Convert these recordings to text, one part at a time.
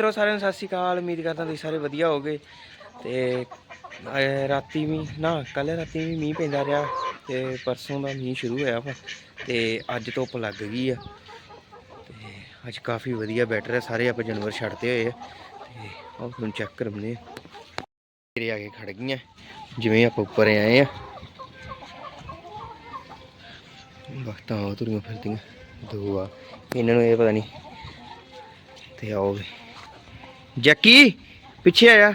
ਮਿੱਤਰੋ ਸਾਰਿਆਂ ਨੂੰ ਸਤਿ ਸ਼੍ਰੀ ਅਕਾਲ, ਉਮੀਦ ਕਰਦਾ ਤੁਸੀਂ ਸਾਰੇ ਵਧੀਆ ਹੋਗੇ ਤੇ, ਅਹ, ਰਾਤੀ ਵੀ, ਨਾ ਕੱਲ ਰਾਤੀ ਵੀ ਮੀਂਹ ਪੈਂਦਾ ਰਿਹਾ ਤੇ ਪਰਸੋਂ ਦਾ ਮੀਂਹ ਸ਼ੁਰੂ ਹੋਇਆ ਵਾ ਤੇ ਅੱਜ ਧੁੱਪ ਲੱਗ ਗਈ ਆ। ਤੇ ਅੱਜ ਕਾਫੀ ਵਧੀਆ ਬੈਟਰ ਹੈ ਸਾਰੇ ਆਪਾਂ ਜਾਨਵਰ ਛੱਡਦੇ ਹੋਏ ਆ। ਤੇ ਆਹ ਤੁਹਾਨੂੰ ਚੈੱਕ ਕਰਮਨੇ ਤੇਰੇ ਆ ਕੇ ਖੜ ਗਈਆਂ, ਜਿਵੇਂ ਆਪਾਂ ਉੱਪਰ ਆਏ ਆ। ਵਕਤਾਂ ਉਹ ਤੁਰੀਆਂ ਫਿਰਦੀਆਂ, ਦੋ ਆ। ਇਹਨਾਂ ਨੂੰ ਇਹ ਪਤਾ ਨਹੀਂ, ਤੇ ਆਓ ਵੀ। ਜੱਕੀ ਪਿੱਛੇ ਆਇਆ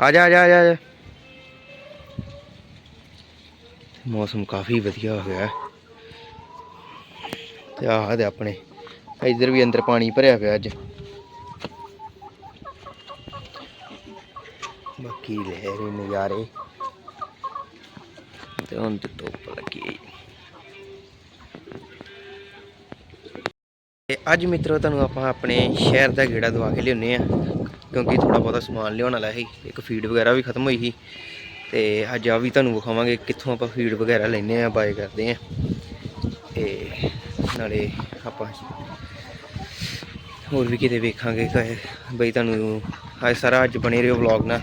ਆ ਜਾ ਆ ਜਾ ਆ ਜਾ, ਮੌਸਮ ਕਾਫੀ ਵਧੀਆ ਹੋ ਗਿਆ। ਤੇ ਆਹ ਦੇ ਆਪਣੇ। ਇੱਧਰ ਵੀ ਅੰਦਰ ਪਾਣੀ ਭਰਿਆ ਪਿਆ ਅੱਜ। ਬਾਕੀ ਲਹਿਰੇ ਨਜ਼ਾਰੇ। ਤੇ ਹੁਣ ਤੇ ਧੁੱਪ ਲੱਗੀ। ਤੇ ਅੱਜ ਮਿੱਤਰੋ ਤੁਹਾਨੂੰ ਆਪਾਂ ਆਪਣੇ ਸ਼ਹਿਰ ਦਾ ਗੇੜਾ ਦਵਾ ਕੇ ਲਿਆਉਨੇ ਆ ਕਿਉਂਕਿ ਥੋੜਾ ਬਹੁਤਾ ਸਮਾਨ ਲਿਆਉਣ ਵਾਲਾ ਸੀ, ਇੱਕ ਫੀਡ ਵਗੈਰਾ ਵੀ ਖਤਮ ਹੋਈ ਸੀ, ਤੇ ਅੱਜ ਆ ਵੀ ਤੁਹਾਨੂੰ ਵਿਖਾਵਾਂਗੇ ਕਿੱਥੋਂ ਆਪਾਂ ਫੀਡ ਵਗੈਰਾ ਲੈਨੇ ਆ ਬਾਏ ਕਰਦੇ ਆ ਤੇ ਨਾਲੇ ਆਪਾਂ ਹੋਰ ਵੀ ਕਿਤੇ ਵੇਖਾਂਗੇ ਬਈ ਤੁਹਾਨੂੰ ਅੱਜ ਸਾਰਾ ਅੱਜ ਬਣੇ ਰਹੋ ਵਲੌਗ ਨਾਲ,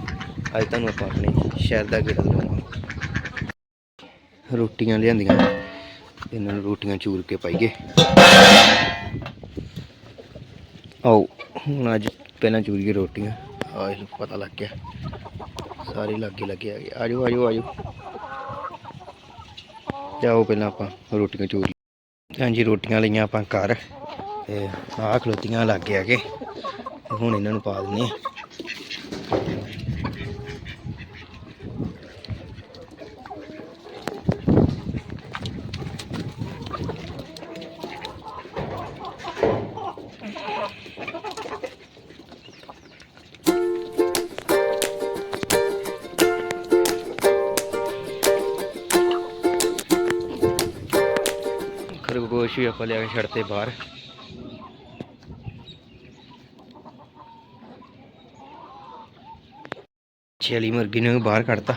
ਅੱਜ ਤੁਹਾਨੂੰ ਆਪਾਂ ਆਪਣੇ ਸ਼ਹਿਰ ਦਾ ਗੇੜਾ ਦਵਾਵਾਂਗੇ ਰੋਟੀਆਂ ਲਿਆਂਦੀਆਂ ਇਹਨਾਂ ਨੂੰ ਰੋਟੀਆਂ ਚੂਰ ਕੇ ਪਾਈਏ। ਆਓ, ਹੁਣ ਅੱਜ ਪਹਿਲਾਂ ਚੂਰੀਏ ਰੋਟੀਆਂ। ਆ ਇਹਨੂੰ ਪਤਾ ਲੱਗ ਗਿਆ। ਸਾਰੇ ਲੱਗੇ ਲੱਗੇ ਆ ਗਏ ਆਜੋ ਆਜੋ ਆਜੋ। ਜਾਓ ਪਹਿਲਾਂ ਆਪਾਂ ਰੋਟੀਆਂ ਚੂਰ। ਹਾਂਜੀ ਰੋਟੀਆਂ ਲਈਆਂ ਆਪਾਂ ਘਰ। ਤੇ ਆਹ ਖਲੋਤੀਆਂ ਲੱਗ ਗਿਆ ਕੇ ਹੁਣ ਇਹਨਾਂ ਨੂੰ ਪਾ ਦਿੰਦੇ ਆ ਖਰਗੋਸ਼ ਵੀ ਆਪਾਂ ਲਿਆ ਕੇ ਛੱਡਤੇ ਬਾਹਰ। ਚਲੀ ਮੁਰਗੀ ਨੂੰ ਬਾਹਰ ਕੱਢਤਾ।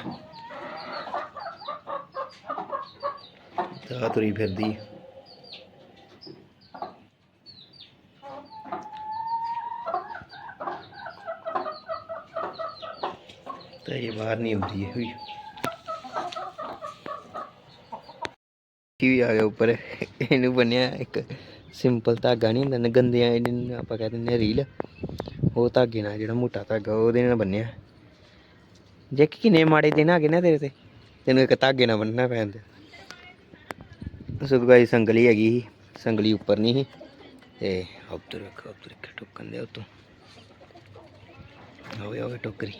ਤਾਂ ਤੁਰੀ ਫਿਰਦੀ। ਤਾਂ ਇਹ ਬਾਹਰ ਨਹੀਂ ਆਉਂਦੀ ਇਹ ਵੀ ਵੀ ਆ ਗਿਆ ਉੱਪਰ? ਇਹਨੂੰ ਬੰਨਿਆ ਇੱਕ ਸਿੰਪਲ ਧਾਗਾ ਨਹੀਂ ਹੁੰਦਾ, ਗੰਦਿਆਂ ਇਹਨੂੰ ਆਪਾਂ ਕਹਿ ਦਿੰਦੇ ਆ ਰੀਲ। ਉਹ ਧਾਗੇ ਨਾਲ ਜਿਹੜਾ ਮੋਟਾ ਧਾਗਾ, ਉਹਦੇ ਨਾਲ ਬੰਨਿਆ। ਜੇ ਕਿੰਨੇ ਮਾੜੇ ਦਿਨ ਆ ਗਏ ਨਾ ਤੇਰੇ ਤੇ। ਤੈਨੂੰ ਇੱਕ ਧਾਗੇ ਨਾਲ ਬੰਨਣਾ ਪੈਂਦਾ ਸੁਦਗਾਈ ਸੰਗਲੀ ਹੈਗੀ ਸੀ, ਸੰਗਲੀ ਉੱਪਰ ਨਹੀਂ ਸੀ। ਤੇ ਉੱਧਰ ਰੱਖ ਉੱਧਰ ਰੱਖ ਟੁੱਕਣ ਦੇ ਉਤੋਂ। ਹੋਵੇ ਹੋਵੇ ਟੋਕਰੀ।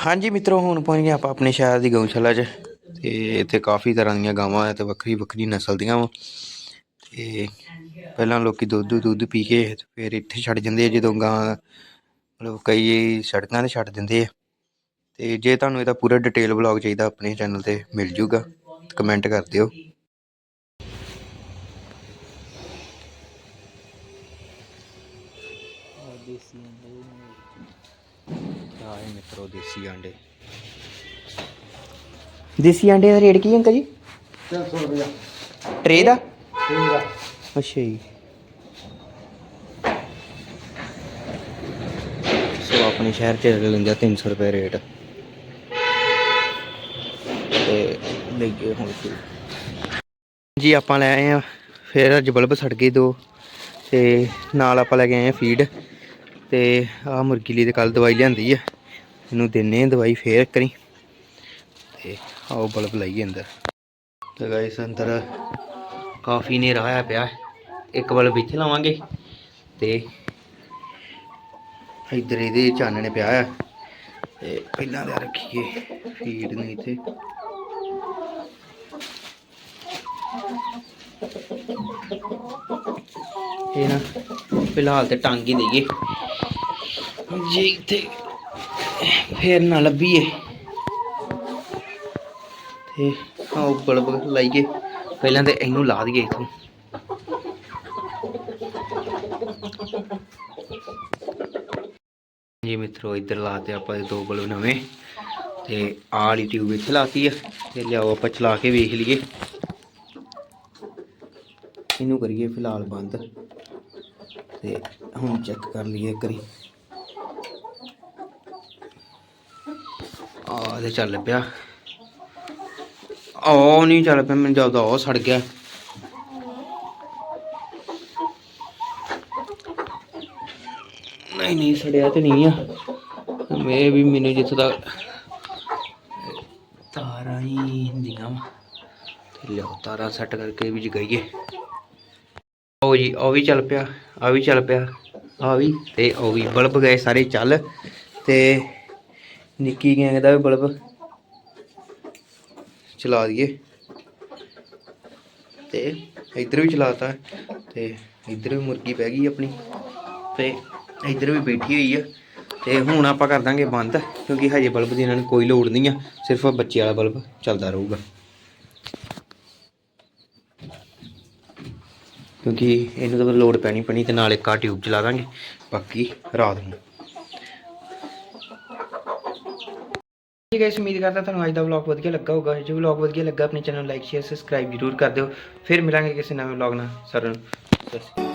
ਹਾਂਜੀ ਮਿੱਤਰੋ, ਹੁਣ ਪਹੁੰਚ ਗਏ ਆਪਾਂ ਆਪਣੇ ਸ਼ਹਿਰ ਦੀ ਗਊਸ਼ਾਲਾ 'ਚ ਤੇ ਇੱਥੇ ਕਾਫੀ ਤਰ੍ਹਾਂ ਦੀਆਂ ਗਾਵਾਂ ਆ ਤੇ ਵੱਖਰੀ ਵੱਖਰੀ ਨਸਲ ਦੀਆਂ ਵਾ। ਤੇ ਪਹਿਲਾਂ ਲੋਕੀ ਦੁੱਧ ਦੁੱਧ ਪੀ ਕੇ ਤੇ ਫਿਰ ਇੱਥੇ ਛੱਡ ਜਾਂਦੇ ਆ, ਜਦੋਂ ਗਾਂ ਮਤਲਬ ਕਈ ਸੜਕਾਂ ਤੇ ਛੱਡ ਦਿੰਦੇ ਆ। ਤੇ ਜੇ ਤੁਹਾਨੂੰ ਇਹਦਾ ਪੂਰਾ ਡਿਟੇਲ ਵਲੌਗ ਚਾਹੀਦਾ, ਆਪਣੇ ਚੈਨਲ ਤੇ ਮਿਲ ਜੂਗਾ ਕਮੈਂਟ ਕਰ ਦਿਓ। ਆਏ ਮਿੱਤਰੋ ਦੇਸੀ ਆਂਡੇ। ਦੇਸੀ ਆਂਡੇ ਦਾ ਰੇਟ ਕੀ ਅੰਕਲ ਜੀ? 300 ਰੁਪਇਆ। ਟਰੇ ਦਾ? ਅੱਛਾ ਜੀ। ਸੋ ਆਪਣੇ ਸ਼ਹਿਰ ਚ ਲੈਂਦਾ 300 ਰੁਪਏ ਰੇਟ। ਤੇ ਲਈਏ ਹੁਣ ਫਿਰ ਜੀ ਆਪਾਂ ਲੈ ਆਏ ਆ ਫਿਰ ਅੱਜ ਬਲਬ ਸੜ ਗਏ ਦੋ ਤੇ ਨਾਲ ਆਪਾਂ ਲੈ ਕੇ ਆਏ ਆ ਫੀਡ ਤੇ ਆ ਮੁਰਗੀ ਲਈ ਤੇ ਕੱਲ ਦਵਾਈ ਲਿਆਂਦੀ ਆ। ਇਹਨੂੰ ਦਿੰਨੇ ਦਵਾਈ ਫੇਰ ਕਰੀ। ਤੇ ਆਓ ਬਲਬ ਲਾਈਏ ਅੰਦਰ। ਤੇ ਗਾਇਸ ਅੰਦਰ ਕਾਫੀ ਹਨੇਰਾ ਹੋਇਆ ਪਿਆ। ਇੱਕ ਬਲਬ ਇੱਥੇ ਲਾਵਾਂਗੇ। ਤੇ ਇੱਧਰ ਇਹਦੇ ਚਾਨਣੇ ਪਿਆ ਆ। ਤੇ ਪਹਿਲਾਂ ਦੇ ਰੱਖੀਏ ਫੀਡ ਨੂੰ ਇੱਥੇ। ਇਹ ਨਾ ਫਿਲਹਾਲ ਤੇ ਟੰਗ ਹੀ ਦਈਏ ਜੇ ਇੱਥੇ ਫੇਰ ਨਾ ਲੱਭੀਏ। ਤੇ ਆਓ ਬਲਬ ਲਾਈਏ। ਪਹਿਲਾਂ ਤੇ ਇਹਨੂੰ ਲਾ ਦਈਏ ਇਥੋਂ। ਜੀ ਮਿੱਤਰੋ, ਇੱਧਰ ਲਾਤੇ ਆਪਾਂ ਇਹ ਦੋ ਬਲਬ ਨਵੇਂ। ਤੇ ਆਹ ਵਾਲੀ ਟਿਊਬ ਇੱਥੇ ਲਾਤੀ ਆ। ਤੇ ਲਿਆਓ ਆਪਾਂ ਚਲਾ ਕੇ ਵੇਖ ਲਈਏ। ਇਹਨੂੰ ਕਰੀਏ ਫਿਲਹਾਲ ਬੰਦ। ਤੇ ਹੁਣ ਚੈੱਕ ਕਰ ਲਈਏ ਕਰੀ ਆ ਤੇ ਚੱਲ ਪਿਆ। ਉਹ ਨਹੀਂ ਚੱਲ ਪਿਆ, ਮੈਨੂੰ ਜਦੋਂ ਉਹ ਸੜ ਗਿਆ। ਨਹੀਂ ਨਹੀਂ, ਸੜਿਆ ਤੇ ਨਹੀਂ ਆ। ਮੈਂ ਵੀ ਮੈਨੂੰ ਜਿੱਥੋਂ ਤੱਕ ਤਾਰਾਂ ਹੀ ਹੁੰਦੀਆਂ ਵਾ। ਤੇ ਲਿਆਓ, ਤਾਰਾਂ ਸੈੱਟ ਕਰਕੇ ਵੀ ਜਗਾਈਏ ਉਹ ਜੀ ਉਹ ਵੀ ਚੱਲ ਪਿਆ ਆ ਵੀ ਚੱਲ ਪਿਆ ਆ ਵੀ ਤੇ ਉਹ ਵੀ, ਬਲਬ ਗਏ ਸਾਰੇ ਚੱਲ। ਤੇ ਨਿੱਕੀ ਗੈਂਗ ਦਾ ਵੀ ਬਲਬ ਚਲਾ ਦਈਏ। ਤੇ ਇੱਧਰ ਵੀ ਚਲਾਤਾ ਤੇ ਇੱਧਰ ਵੀ ਮੁਰਗੀ ਬਹਿ ਗਈ ਆਪਣੀ। ਤੇ ਇੱਧਰ ਵੀ ਬੈਠੀ ਹੋਈ ਆ। ਤੇ ਹੁਣ ਆਪਾਂ ਕਰ ਦਾਂਗੇ ਬੰਦ, ਕਿਉਂਕਿ ਹਜੇ ਬਲਬ ਦੀ ਇਹਨਾਂ ਨੂੰ ਕੋਈ ਲੋੜ ਨਹੀਂ ਆ। ਸਿਰਫ ਬੱਚੇ ਵਾਲਾ ਬਲਬ ਚੱਲਦਾ ਰਹੂਗਾ। ਕਿਉਂਕਿ ਇਹਨੂੰ ਤਾਂ ਲੋਡ ਪੈਣੀ ਪੈਣੀ ਤੇ ਨਾਲ ਇੱਕ ਆ ਟਿਊਬ ਚਲਾ ਦਾਂਗੇ। ਬਾਕੀ ਰਾਤ ਨੂੰ। ਠੀਕ ਹੈ ਇਸ ਉਮੀਦ ਕਰਦਾ ਤੁਹਾਨੂੰ ਅੱਜ ਦਾ ਵਲੌਗ ਵਧੀਆ ਲੱਗਾ ਹੋਊਗਾ ਜੇ ਵਲੌਗ ਵਧੀਆ ਲੱਗਾ ਆਪਣੇ ਚੈਨਲ ਲਾਈਕ ਸ਼ੇਅਰ ਸਬਸਕ੍ਰਾਈਬ ਜ਼ਰੂਰ ਕਰ ਦਿਓ ਫਿਰ ਮਿਲਾਂਗੇ ਕਿਸੇ ਨਵੇਂ ਵਲੌਗ ਨਾਲ ਸਾਰਿਆਂ ਨੂੰ ਸਤਿ ਸ਼੍ਰੀ ਅਕਾਲ